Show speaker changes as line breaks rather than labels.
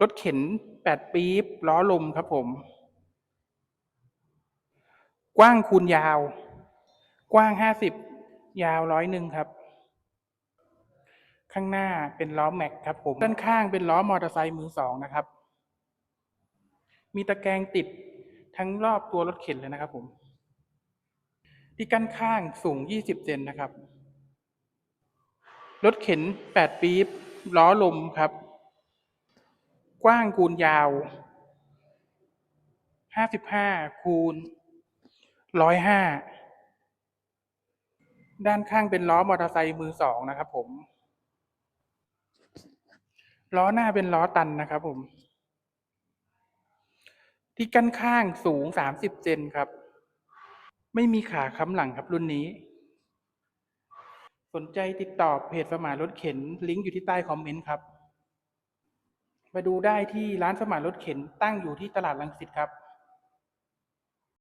รถเข็นแปดปี๊บล้อลมครับผม กว้างคูณยาว กว้างห้าสิบยาวร้อยหนึ่งครับ ข้างหน้าเป็นล้อแม็กครับผม ด้านข้างเป็นล้อมอเตอร์ไซค์มือสองนะครับ มีตะแกรงติดทั้งรอบตัวรถเข็นเลยนะครับผม ที่กั้นข้างสูง20เซนนะครับ รถเข็น8ปี๊บล้อลมครับ กว้างคูณยาว55คูณ105ด้านข้างเป็นล้อมอเตอร์ไซค์มือสองนะครับผม ล้อหน้าเป็นล้อตันนะครับผม ที่กั้นข้างสูง30เซนครับ ไม่มีขาค้ำหลังครับรุ่นนี้ สนใจติดต่อเพจสมารถเข็น ลิงก์อยู่ที่ใต้คอมเมนต์ครับ ดูได้ที่ร้านสมานรถเข็นตั้งอยู่ที่ตลาดลังสิตครับ